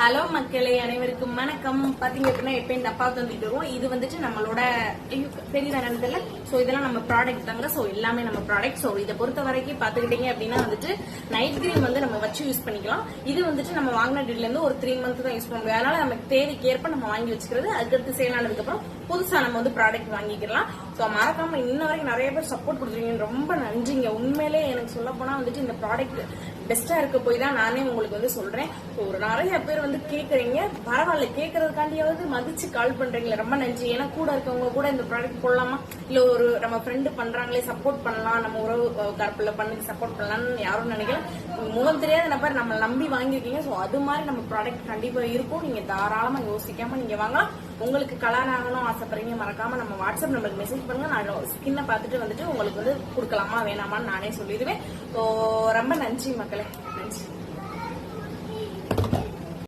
Hello மக்களே அனைவருக்கும் வணக்கம். பாத்தீங்க அப்படின்னா எப்ப இந்த அப்பா தந்துட்டு இருக்கோம் இது வந்துட்டு நம்மளோட ஐயோ, தெரியுதா நினைத்தல சோ இதெல்லாம் நம்ம ப்ராடக்ட் தாங்க. சோ எல்லாமே நம்ம ப்ராடக்ட் சோ இதை பொறுத்த வரைக்கும் பாத்துக்கிட்டீங்க அப்படின்னா வந்துட்டு நைட் கிரீம் வந்து நம்ம வச்சு யூஸ் பண்ணிக்கலாம். இது வந்துட்டு நம்ம வாங்கின டேட்ல இருந்து ஒரு த்ரீ மந்த் தான் யூஸ் பண்ணுவோம். அதனால நமக்கு தேவைக்கு ஏற்ப நம்ம வாங்கி வச்சுக்கிறது. அதுக்கடுத்து சேல் ஆனதுக்கு அப்புறம் புதுசா நம்ம வந்து ப்ராடக்ட் வாங்கிக்கலாம். சோ மறக்காம இன்ன வரைக்கும் நிறைய பேர் சப்போர்ட் கொடுத்துருக்கீங்க ரொம்ப நன்றிங்க. உண்மை உண்மையிலே எனக்கு சொல்ல போனா வந்துட்டு இந்த ப்ராடக்ட் பெஸ்டா இருக்க போய் தான் நானே உங்களுக்கு வந்து சொல்றேன். ஒரு நிறைய பேர் வந்து கேக்குறீங்க. பரவாயில்ல கேக்குறதுக்காண்டியாவது மதிச்சு கால் பண்றீங்களே. ரொம்ப நன்றி. ஏன்னா கூட இருக்கவங்க கூட இந்த ப்ராடக்ட் போடலாமா? இல்ல ஒரு நம்ம ஃப்ரெண்டு பண்றாங்களே சப்போர்ட் பண்ணலாம். நம்ம உறவு கருப்புல பண்ணி சப்போர்ட் பண்ணலாம்னு யாரும் நினைக்கல. முகம் தெரியாத நபர் நம்ம நம்பி வாங்கியிருக்கீங்க. சோ அது மாதிரி நம்ம ப்ராடக்ட் கண்டிப்பா இருக்கும். நீங்க தாராளமா யோசிக்காம நீங்க வாங்கலாம். உங்களுக்கு கலான் ஆகணும் ஆசைப்படுறீங்க மறக்காம நம்ம வாட்ஸ்அப் நம்பருக்கு மெசேஜ் பண்ணுங்க. நான் ஸ்கின்னை பார்த்துட்டு வந்துட்டு உங்களுக்கு வந்து கொடுக்கலாமா வேணாமான்னு நானே சொல்லிடுவேன். ஸோ ரொம்ப நன்றி மக்களே. நன்றி.